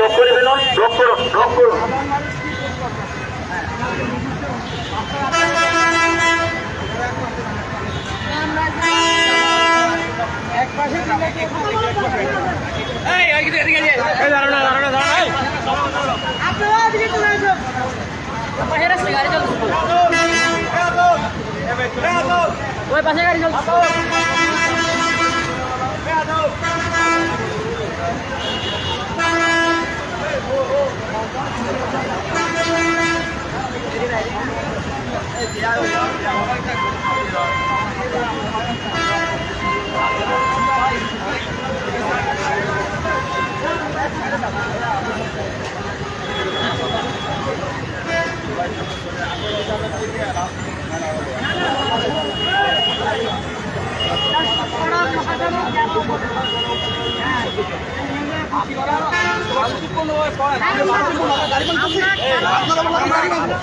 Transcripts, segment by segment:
Block করে ফেলুন block করুন ব্লক করুন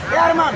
চেয়ারম্যান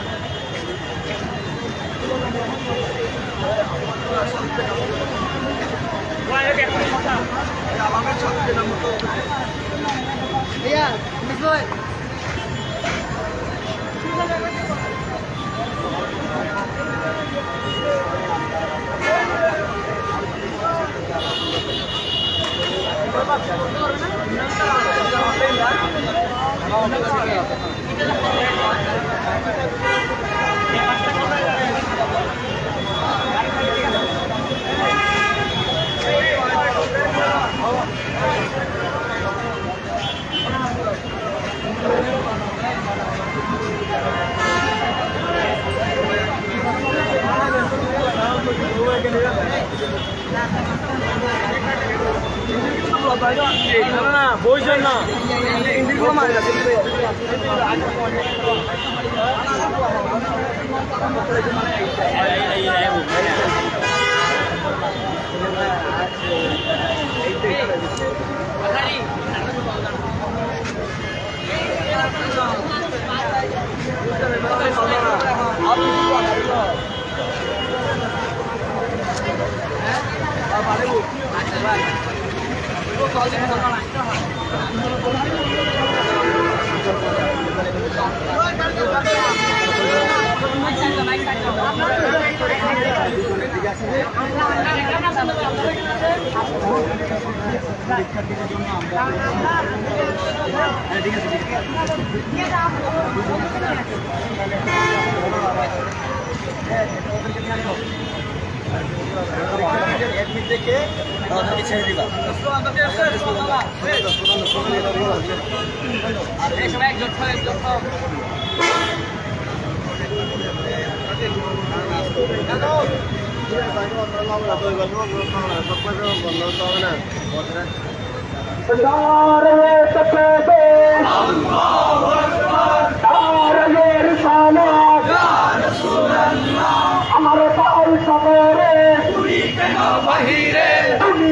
নোটিশ দেওয়া হয়েছে বইছেন না? থেকে ওদেরকে ছেড়ে দিবা আমার পাল সমরে তুমি কেন বাহিরে তুমি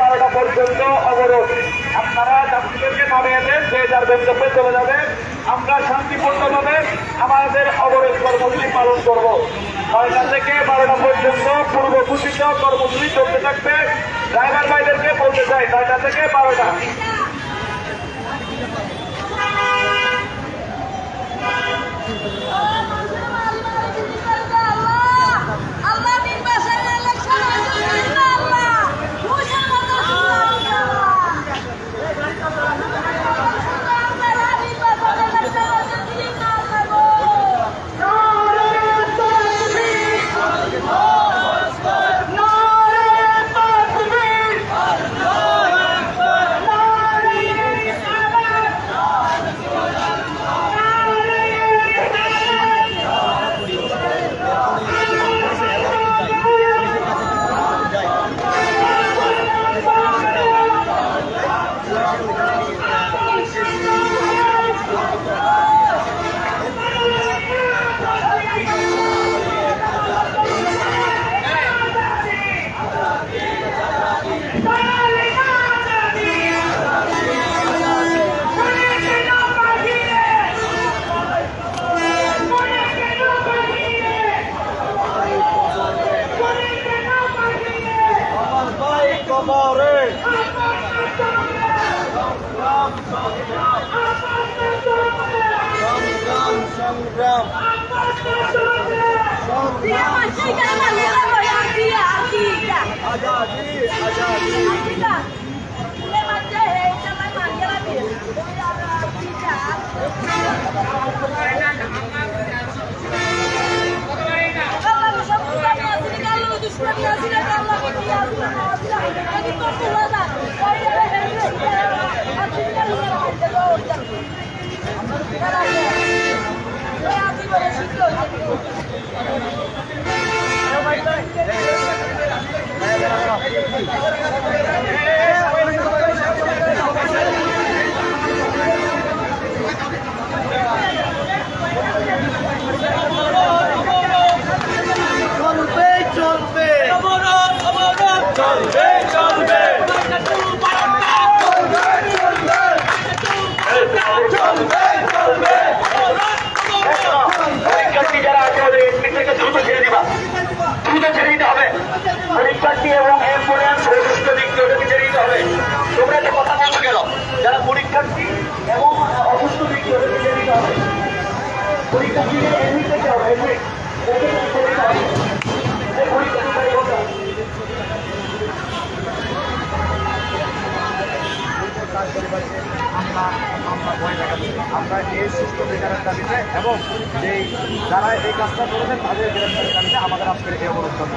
বারোটা পর্যন্ত অবরোধ আপনারা চলে যাবেন আমরা শান্তিপূর্ণভাবে আমাদের অবরোধ কর্মসূচি পালন করব নয়টা থেকে বারোটা পর্যন্ত পূর্ব ঘোষিত কর্মসূচি চলতে থাকবে ড্রাইভার ভাইদেরকে বলতে চাই নয়টা থেকে বারোটা যারা এই কাজটা করেছেন তাদের গ্রেফতারি আমাদের আজকের এই অনুষ্ঠান